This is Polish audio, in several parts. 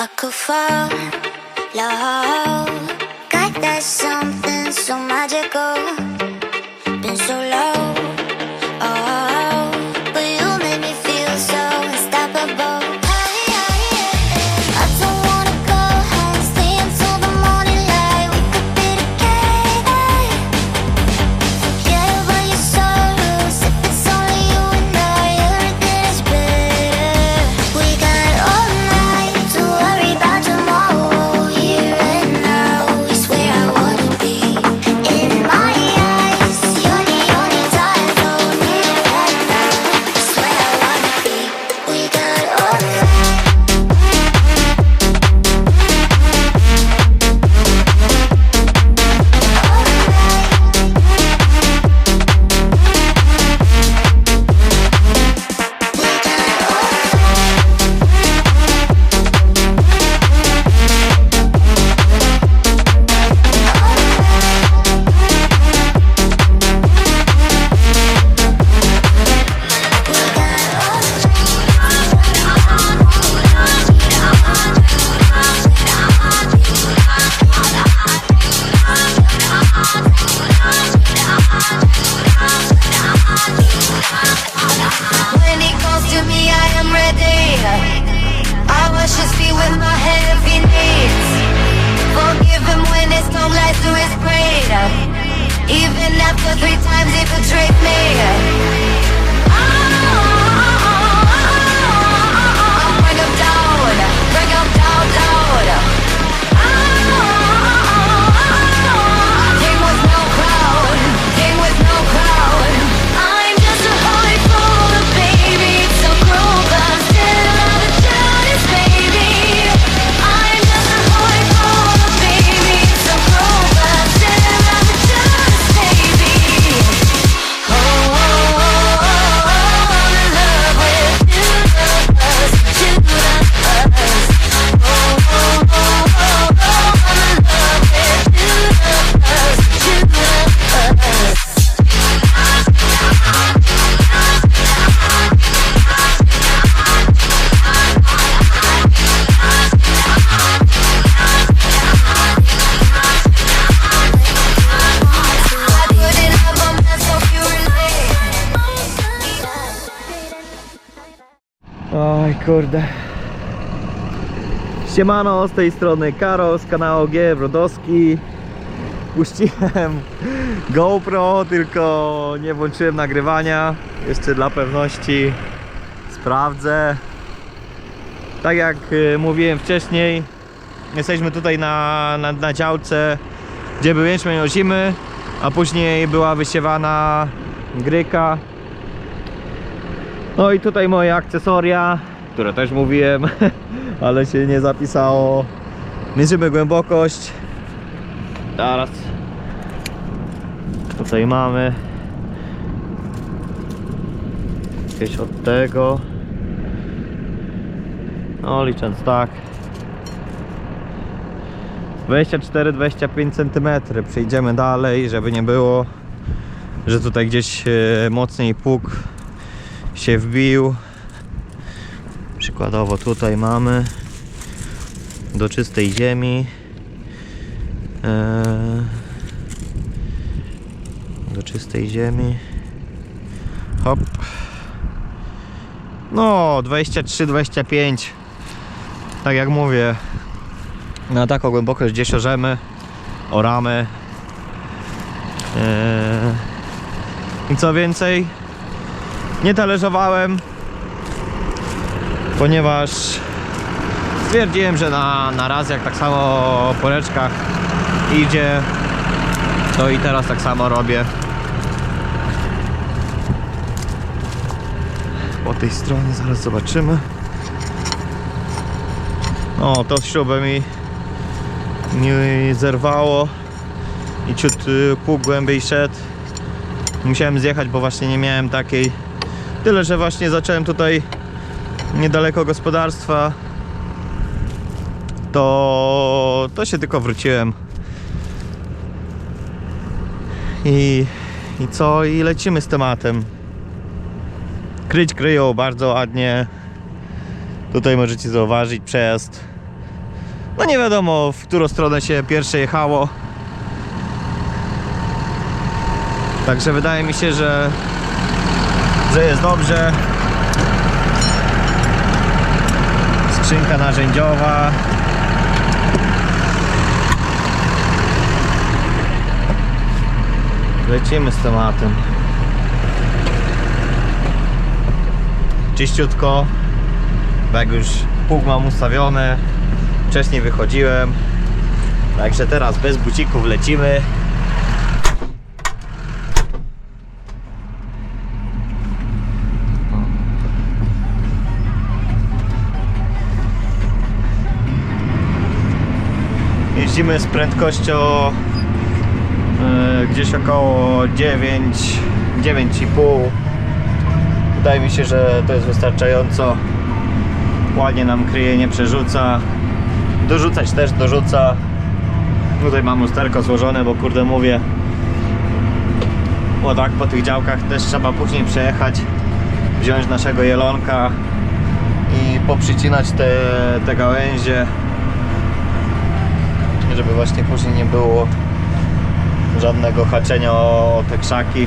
I could fall low. Got that something so magical. After three times he betrayed me. Kurde. Siemano, z tej strony Karol z kanału G Brodowski. Puściłem GoPro, tylko nie włączyłem nagrywania. Jeszcze dla pewności sprawdzę. Tak jak y, mówiłem wcześniej, jesteśmy tutaj na, na, na działce, gdzie był jęczmień ozimy, a później była wysiewana gryka. No i tutaj moje akcesoria, które też mówiłem, ale się nie zapisało. Mierzymy głębokość. Teraz tutaj mamy jakieś od tego. No licząc tak 24-25 cm przejdziemy dalej, żeby nie było że tutaj gdzieś e, mocniej pług się wbił przykładowo tutaj mamy do czystej ziemi. Eee, do czystej ziemi. Hop. No 23-25 tak jak mówię na taką głębokość gdzieś orzemy oramy. Eee, i co więcej nie talerzowałem ponieważ stwierdziłem, że na, na raz jak tak samo po reczkach idzie to i teraz tak samo robię. Po tej stronie zaraz zobaczymy. O to śrubę mi zerwało i ciut y, pół głębiej szedł. Musiałem zjechać, bo właśnie nie miałem takiej. Tyle, że właśnie zacząłem tutaj niedaleko gospodarstwa to to się tylko wróciłem i, i co? I lecimy z tematem kryć kryją bardzo ładnie tutaj możecie zauważyć przejazd No nie wiadomo, w którą stronę się pierwsze jechało. Także wydaje mi się, że, że jest dobrze. Skrzynka narzędziowa. Lecimy z tematem. Czyściutko. Jak już pług mam ustawiony. Wcześniej wychodziłem. Także teraz bez bucików lecimy. Jeździmy z prędkością e, gdzieś około 9, 9,5. Wydaje mi się, że to jest wystarczająco. Ładnie nam kryje, nie przerzuca. Dorzucać też dorzuca. Tutaj mam lusterko złożone, bo kurde mówię. Bo tak po tych działkach też trzeba później przejechać, wziąć naszego jelonka i poprzycinać te, te gałęzie żeby właśnie później nie było żadnego haczenia o te krzaki.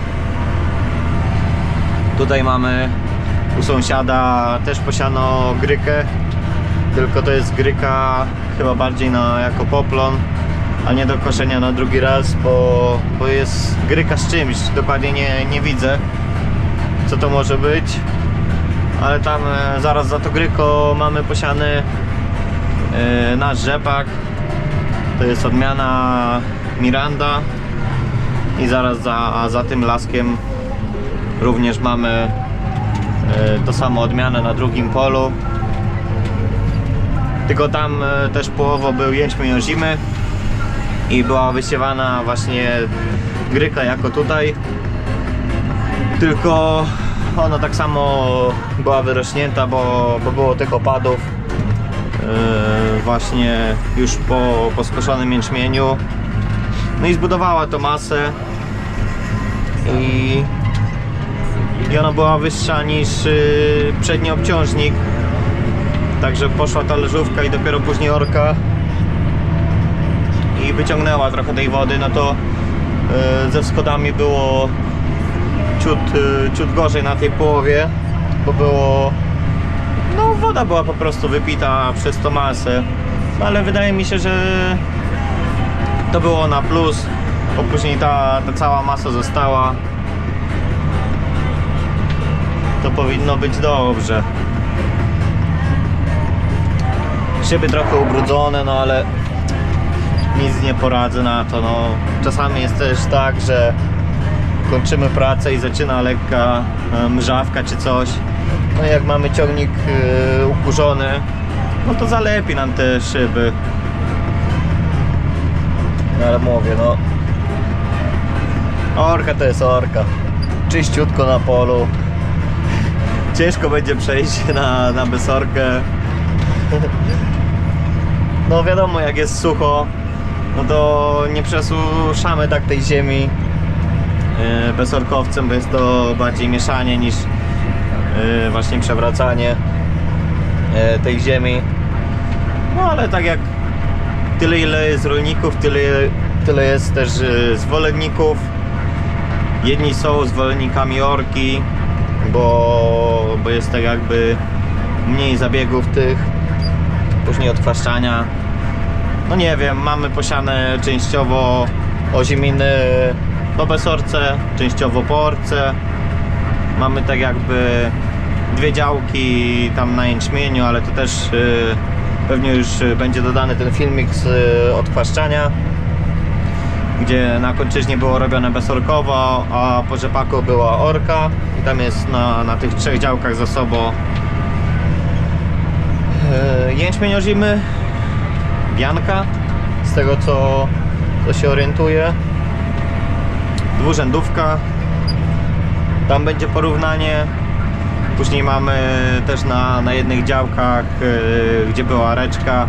Tutaj mamy u sąsiada też posiano grykę, tylko to jest gryka chyba bardziej na, jako poplon, a nie do koszenia na drugi raz, bo, bo jest gryka z czymś, dokładnie nie, nie widzę co to może być, ale tam e, zaraz za to gryko mamy posiany e, nasz rzepak, to jest odmiana Miranda. I zaraz za, za tym laskiem również mamy e, to samo odmianę na drugim polu. Tylko tam e, też połowo był jęczmień ozimy i była wysiewana właśnie gryka jako tutaj. Tylko ona tak samo była wyrośnięta, bo, bo było tych opadów właśnie już po, po skoszonym jęczmieniu. No i zbudowała to masę i, i ona była wyższa niż yy, przedni obciążnik. Także poszła ta leżówka i dopiero później orka i wyciągnęła trochę tej wody, no to yy, ze wschodami było ciut, ciut gorzej na tej połowie, bo było no woda była po prostu wypita przez tą masę. No, ale wydaje mi się, że to było na plus, bo później ta, ta cała masa została. To powinno być dobrze. Szyby trochę ubrudzone, no ale nic nie poradzę na to. No. Czasami jest też tak, że kończymy pracę i zaczyna lekka e, mrzawka czy coś. No jak mamy ciągnik e, ukurzony, no to zalepi nam te szyby. No ale mówię, no. Orka to jest orka. Czyściutko na polu. Ciężko będzie przejść na, na besorkę. No wiadomo, jak jest sucho, no to nie przesuszamy tak tej ziemi e, besorkowcem, bo jest to bardziej mieszanie niż właśnie przewracanie e, tej ziemi. No ale tak jak tyle ile jest rolników, tyle, tyle jest też e, zwolenników. Jedni są zwolennikami orki, bo, bo jest tak jakby mniej zabiegów tych, później odkwaszczania. No nie wiem, mamy posiane częściowo oziminy po besorce, częściowo po orce. Mamy tak jakby dwie działki tam na jęczmieniu, ale to też y, pewnie już y, będzie dodany ten filmik z y, odkwaszczania gdzie na kończyźnie było robione besorkowo, a po rzepaku była orka i tam jest na, na tych trzech działkach za sobą jęczmień ozimy, bianka, z tego co, co się orientuję, dwurzędówka, tam będzie porównanie. Później mamy też na, na jednych działkach, e, gdzie była reczka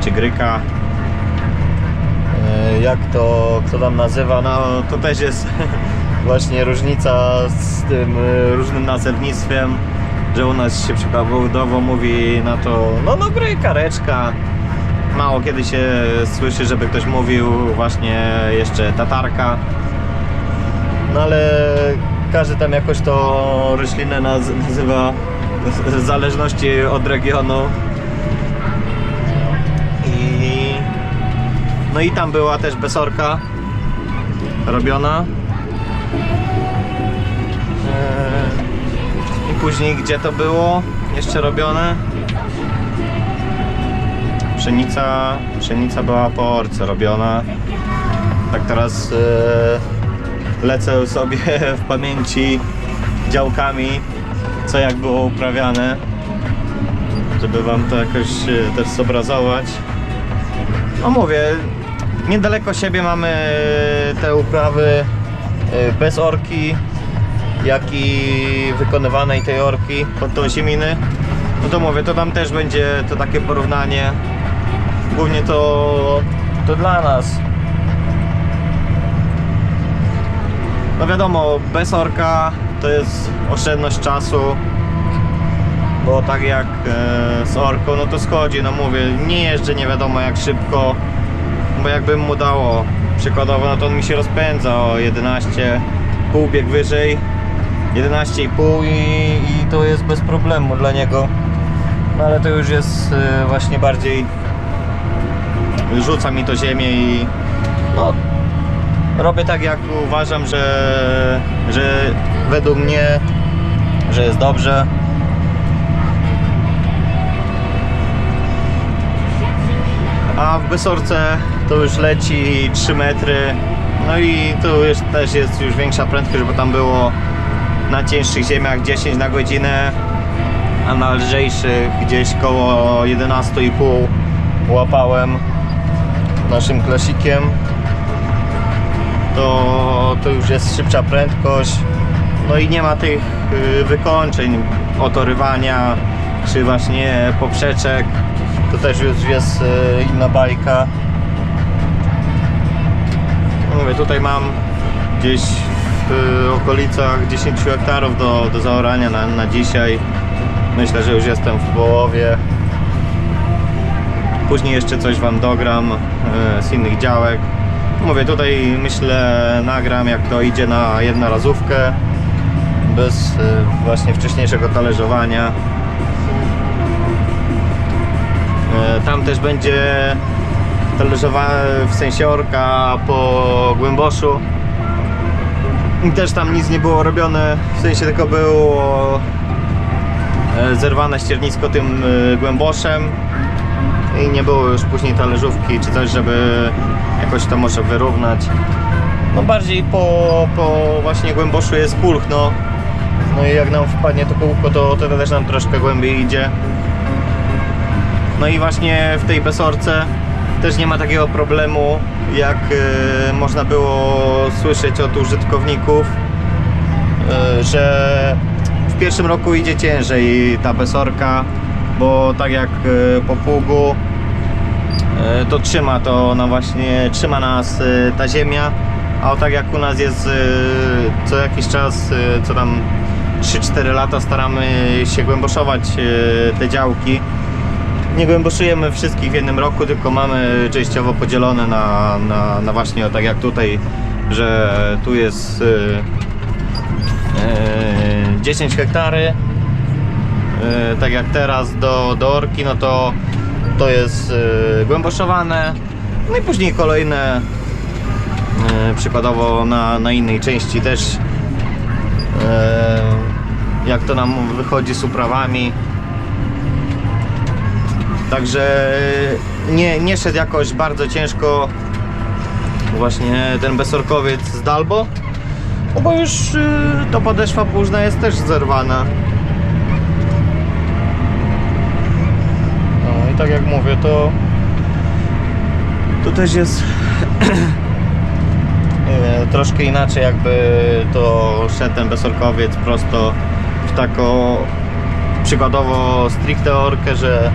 czy gryka, E, jak to kto tam nazywa, no to też jest właśnie różnica z tym e, różnym nazewnictwem, że u nas się przykładowo mówi na to, no no gry, kareczka, mało kiedy się słyszy, żeby ktoś mówił właśnie jeszcze tatarka. No ale każdy tam jakoś to roślinę naz- nazywa w zależności od regionu. I no i tam była też besorka robiona. Eee, I później gdzie to było jeszcze robione? Pszenica, pszenica była po orce robiona. Tak teraz e, lecę sobie w pamięci działkami, co jak było uprawiane, żeby wam to jakoś e, też zobrazować. No mówię, niedaleko siebie mamy te uprawy e, bez orki, jak i wykonywanej tej orki pod tą zieminy. No to mówię, to tam też będzie to takie porównanie. Głównie to, to dla nas. No wiadomo, bez orka to jest oszczędność czasu. Bo tak jak e, z orką, no to schodzi, no mówię, nie jeżdżę nie wiadomo jak szybko. Bo jakbym mu dało przykładowo, no to on mi się rozpędza o 11, pół bieg wyżej, 11,5 i, i to jest bez problemu dla niego. No ale to już jest e, właśnie bardziej rzuca mi to ziemię i no robię tak jak uważam, że, że według mnie, że jest dobrze. A w Besorce to już leci 3 metry. No i tu jest, też jest już większa prędkość, bo tam było na cięższych ziemiach 10 na godzinę, a na lżejszych gdzieś koło 11,5 łapałem naszym klasikiem. To, to już jest szybsza prędkość. No i nie ma tych y, wykończeń, otorywania, czy właśnie poprzeczek. To też już jest y, inna bajka. No Mówię, tutaj mam gdzieś w y, okolicach 10 hektarów do, do zaorania na, na dzisiaj. Myślę, że już jestem w połowie. Później jeszcze coś Wam dogram z innych działek. Mówię, tutaj myślę nagram jak to idzie na jednorazówkę bez e, właśnie wcześniejszego talerzowania. E, Tam też będzie talerzowane w sensie orka po głęboszu. I też tam nic nie było robione, w sensie tylko było e, zerwane ściernisko tym e, głęboszem i nie było już później talerzówki czy coś, żeby jakoś to może wyrównać. No bardziej po, po właśnie głęboszu jest pulchno. No i jak nam wpadnie to kółko, to, to też nam troszkę głębiej idzie. No i właśnie w tej besorce też nie ma takiego problemu, jak e, można było słyszeć od użytkowników, e, że w pierwszym roku idzie ciężej ta besorka, bo tak jak e, po pługu e, to trzyma to no właśnie trzyma nas e, ta ziemia, a tak jak u nas jest co jakiś czas, co tam 3-4 lata staramy się głęboszować te działki. Nie głęboszujemy wszystkich w jednym roku, tylko mamy częściowo podzielone na, na, na właśnie tak jak tutaj, że tu jest e, e, 10 hektary, tak jak teraz do, do orki, no to to jest e, głęboszowane. No i później kolejne, e, przykładowo na, na innej części też, e, jak to nam wychodzi z uprawami. Także nie, nie szedł jakoś bardzo ciężko właśnie ten besorkowiec z Dalbo, no bo już to podeszwa późna jest też zerwana. No i tak jak mówię, to to też jest troszkę inaczej jakby to szedł ten besorkowiec prosto w taką przykładowo stricte orkę, że,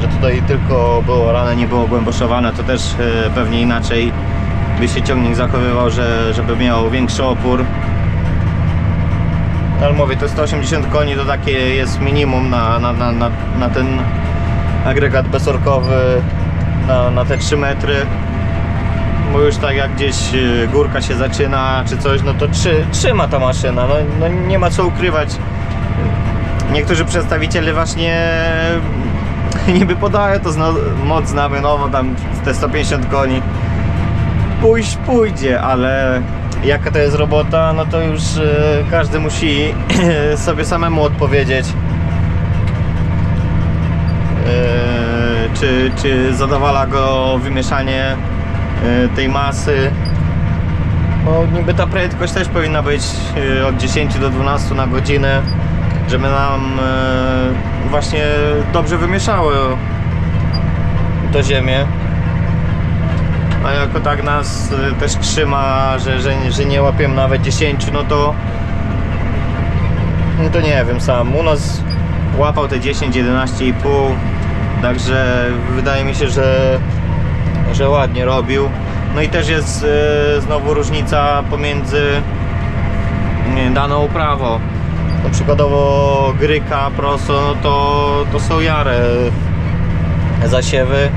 że tutaj tylko było rane, nie było głęboszowane, to też e, pewnie inaczej by się ciągnik zachowywał, że, żeby miał większy opór. Ale mówię, to 180 koni to takie jest minimum na, na, na, na, na ten agregat besorkowy na, na te 3 metry. Bo już tak jak gdzieś y, górka się zaczyna czy coś, no to trzy, trzyma ta maszyna. No, no nie ma co ukrywać. Niektórzy przedstawiciele właśnie niby podają to zno, moc znamionową, tam te 150 koni. Pójść pójdzie, ale jaka to jest robota, no to już y, każdy musi sobie samemu odpowiedzieć. Yy, czy, czy zadowala go wymieszanie yy, tej masy. No, niby ta prędkość też powinna być yy, od 10 do 12 na godzinę, żeby nam yy, właśnie dobrze wymieszało to ziemię. A jako tak nas też trzyma, że, że, że nie łapiemy nawet 10, no to no to nie wiem sam. U nas łapał te 10, 11,5. Także wydaje mi się, że, że ładnie robił. No i też jest e, znowu różnica pomiędzy nie, daną uprawą. No przykładowo gryka, proso, no to, to są jare zasiewy.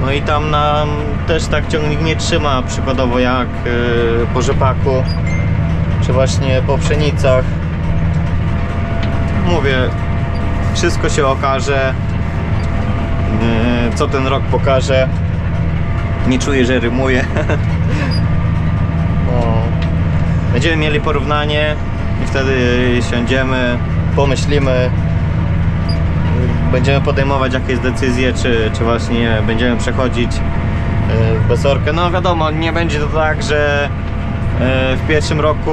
No i tam nam też tak ciągnik nie trzyma, przykładowo jak e, po rzepaku, czy właśnie po pszenicach mówię, wszystko się okaże. Yy, Co ten rok pokaże. Nie czuję, że rymuję. No. Będziemy mieli porównanie i wtedy siądziemy, pomyślimy. Będziemy podejmować jakieś decyzje, czy, czy właśnie będziemy przechodzić yy, w besorkę. No wiadomo, nie będzie to tak, że yy, w pierwszym roku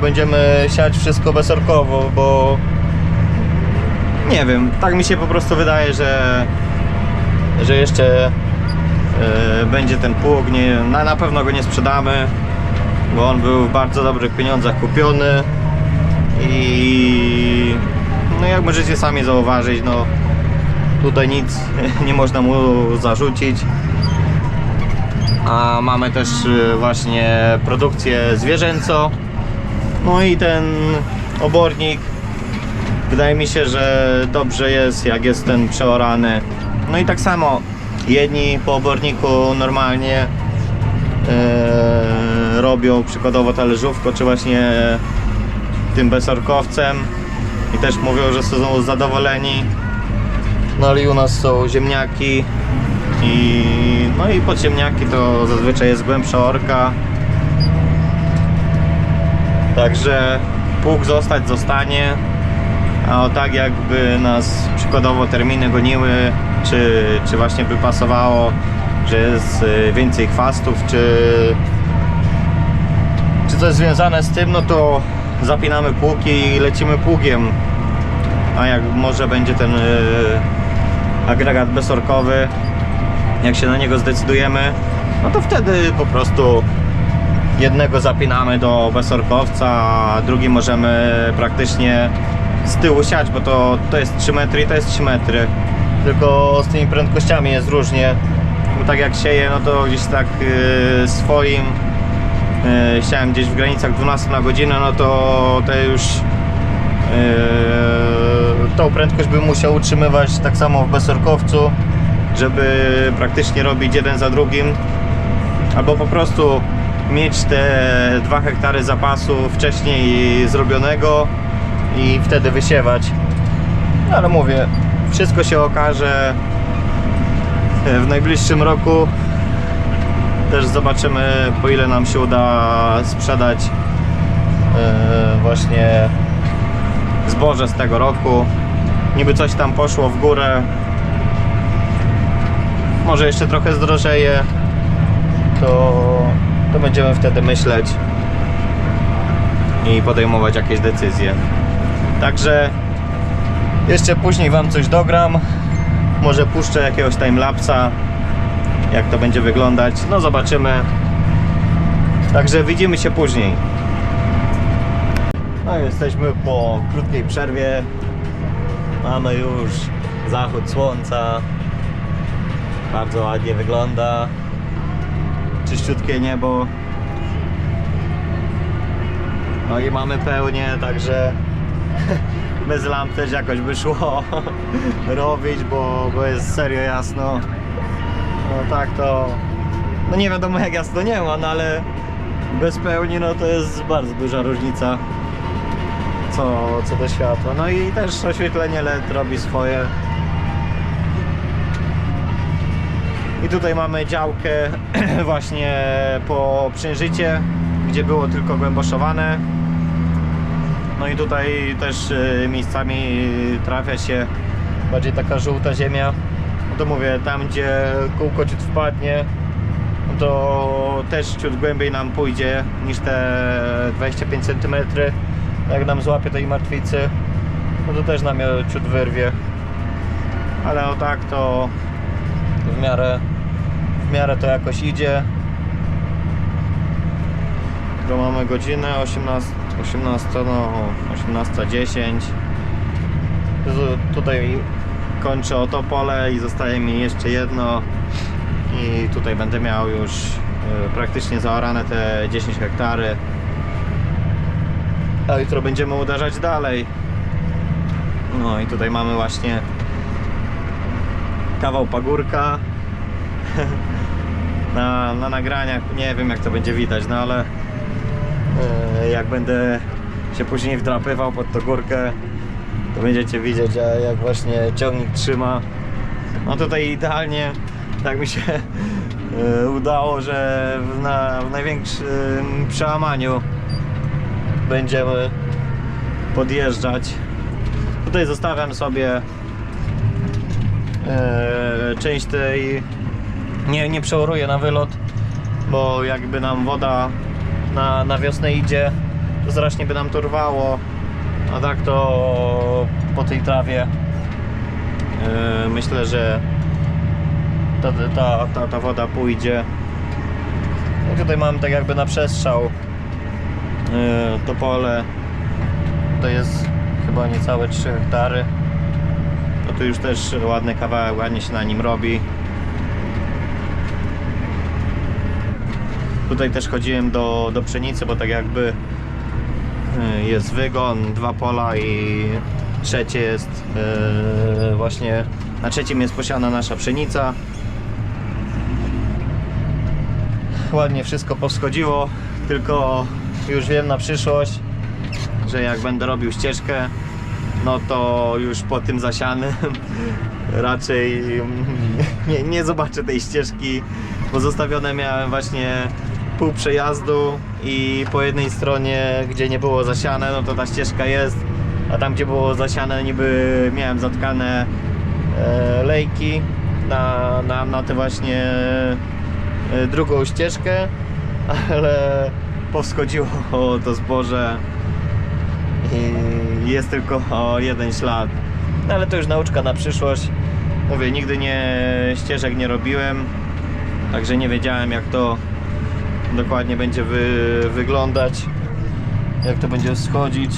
będziemy siać wszystko besorkowo, bo nie wiem, tak mi się po prostu wydaje, że, że jeszcze e, będzie ten pług, nie, na, na pewno go nie sprzedamy, bo on był w bardzo dobrych pieniądzach kupiony i no jak możecie sami zauważyć, no tutaj nic nie można mu zarzucić. A mamy też e, właśnie produkcję zwierzęco. No i ten obornik Wydaje mi się, że dobrze jest, jak jest ten przeorany. No i tak samo, jedni po oborniku normalnie e, robią przykładowo talerzówko, czy właśnie tym besorkowcem i też mówią, że są zadowoleni. No ale i u nas są ziemniaki i no i pod ziemniaki to zazwyczaj jest głębsza orka. Także pług zostać zostanie. A o tak jakby nas przykładowo terminy goniły, czy, czy właśnie by pasowało, że jest y, więcej chwastów, czy, czy coś związane z tym, no to zapinamy pługi i lecimy pługiem. A jak może będzie ten y, agregat besorkowy, jak się na niego zdecydujemy, no to wtedy po prostu jednego zapinamy do besorkowca, a drugi możemy praktycznie z tyłu siać, bo to, to jest 3 metry i to jest 3 metry. Tylko z tymi prędkościami jest różnie. Bo tak jak sieję, no to gdzieś tak yy, swoim yy, siałem gdzieś w granicach 12 na godzinę, no to te już yy, tą prędkość bym musiał utrzymywać tak samo w besorkowcu, żeby praktycznie robić jeden za drugim. Albo po prostu mieć te 2 hektary zapasu wcześniej zrobionego i wtedy wysiewać. Ale mówię, wszystko się okaże w najbliższym roku. Też zobaczymy po ile nam się uda sprzedać e, właśnie zboże z tego roku. Niby coś tam poszło w górę. Może jeszcze trochę zdrożeje. To, to będziemy wtedy myśleć i podejmować jakieś decyzje. Także jeszcze później Wam coś dogram. Może puszczę jakiegoś timelapsa, jak to będzie wyglądać. No zobaczymy. Także widzimy się później. No jesteśmy po krótkiej przerwie. Mamy już zachód słońca. Bardzo ładnie wygląda. Czyściutkie niebo. No i mamy pełnię, także bez lamp też jakoś by szło robić, bo, bo jest serio jasno. No tak to... No nie wiadomo jak jasno nie ma, no ale bez pełni no to jest bardzo duża różnica co, co do światła. No i też oświetlenie LED robi swoje. I tutaj mamy działkę właśnie po przężycie, gdzie było tylko głęboszowane. No i tutaj też y, miejscami trafia się bardziej taka żółta ziemia. No to mówię, tam gdzie kółko ciut wpadnie, no to też ciut głębiej nam pójdzie niż te 25 cm. Jak nam złapie tej martwicy, no to też nam ciut wyrwie. Ale o tak to w miarę, w miarę to jakoś idzie. Którą mamy godzinę 18, 18 no 18.10 Z- Tutaj kończę o to pole i zostaje mi jeszcze jedno. I tutaj będę miał już e, praktycznie zaorane te 10 hektary. A jutro będziemy uderzać dalej. No i tutaj mamy właśnie kawał pagórka. Na, na nagraniach nie wiem jak to będzie widać no ale jak będę się później wdrapywał pod tą górkę to będziecie widzieć jak właśnie ciągnik trzyma. No tutaj idealnie tak mi się e, udało, że w, na, w największym przełamaniu będziemy podjeżdżać. Tutaj zostawiam sobie e, część tej nie, nie przeoruję na wylot bo jakby nam woda na, na wiosnę idzie to strasznie by nam to rwało. A tak to po tej trawie e, myślę, że ta, ta, ta, ta woda pójdzie. I tutaj mam tak jakby na przestrzał e, to pole. To jest chyba niecałe 3 hektary. No tu już też ładny kawałek, ładnie się na nim robi Tutaj też chodziłem do, do pszenicy, bo tak jakby y, jest wygon, dwa pola i trzecie jest y, właśnie na trzecim jest posiana nasza pszenica. Ładnie wszystko powschodziło, tylko już wiem na przyszłość, że jak będę robił ścieżkę, no to już po tym zasianym raczej nie, nie zobaczę tej ścieżki, bo zostawione miałem właśnie pół przejazdu i po jednej stronie, gdzie nie było zasiane, no to ta ścieżka jest, a tam gdzie było zasiane niby miałem zatkane e, lejki na, na, na tę właśnie e, drugą ścieżkę, ale powschodziło to zboże i jest tylko o jeden ślad. No ale to już nauczka na przyszłość. Mówię, nigdy nie ścieżek nie robiłem, także nie wiedziałem jak to dokładnie będzie wy, wyglądać, jak to będzie schodzić.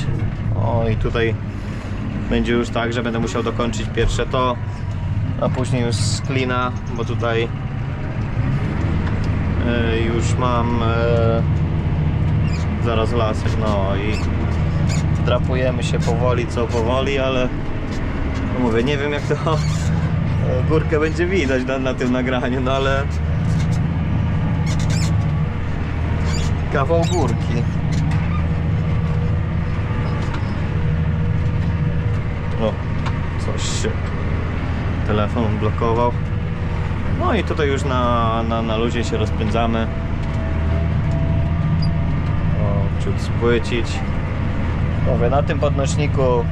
O i tutaj będzie już tak, że będę musiał dokończyć pierwsze to, a później już sklina, bo tutaj e, już mam e, zaraz lasek, no i drapujemy się powoli, co powoli, ale no mówię, nie wiem jak to e, górkę będzie widać na, na tym nagraniu, no ale kawał górki. O, coś się telefon blokował. No i tutaj już na, na, na luzie się rozpędzamy. O, ciut spłycić. Mówię, na tym podnośniku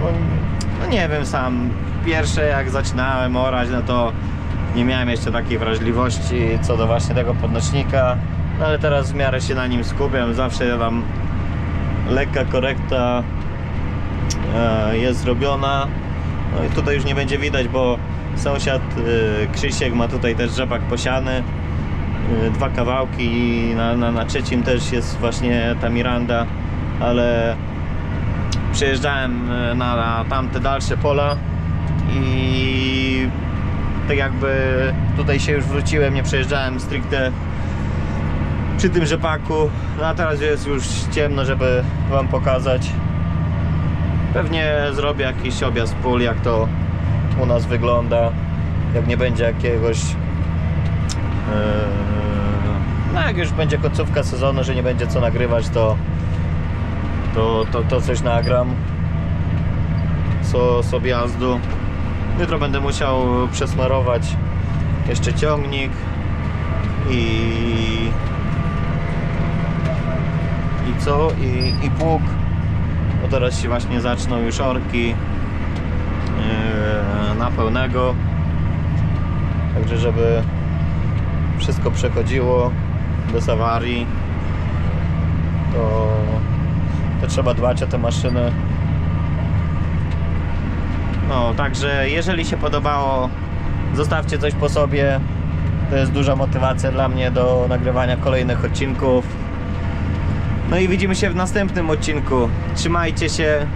no, no nie wiem sam pierwsze jak zaczynałem orać no to nie miałem jeszcze takiej wrażliwości co do właśnie tego podnośnika no ale teraz w miarę się na nim skupiam. Zawsze tam lekka korekta e, jest zrobiona. No i tutaj już nie będzie widać bo sąsiad e, Krzysiek ma tutaj też rzepak posiany. E, dwa kawałki i na, na, na trzecim też jest właśnie ta Miranda. Ale przejeżdżałem na, na tamte dalsze pola i tak jakby tutaj się już wróciłem, nie przejeżdżałem stricte przy tym rzepaku, no a teraz jest już ciemno, żeby wam pokazać. Pewnie zrobię jakiś objazd pól, jak to u nas wygląda. Jak nie będzie jakiegoś No jak już będzie końcówka sezonu, że nie będzie co nagrywać, to to, to, to coś nagram. Co, z objazdu. Jutro będę musiał przesmarować jeszcze ciągnik i i co? I, i pług. Bo teraz się właśnie zaczną już orki yy, na pełnego. Także żeby wszystko przechodziło bez awarii, to, to trzeba dbać o te maszyny. No, także jeżeli się podobało, zostawcie coś po sobie. To jest duża motywacja dla mnie do nagrywania kolejnych odcinków. No i widzimy się w następnym odcinku. Trzymajcie się.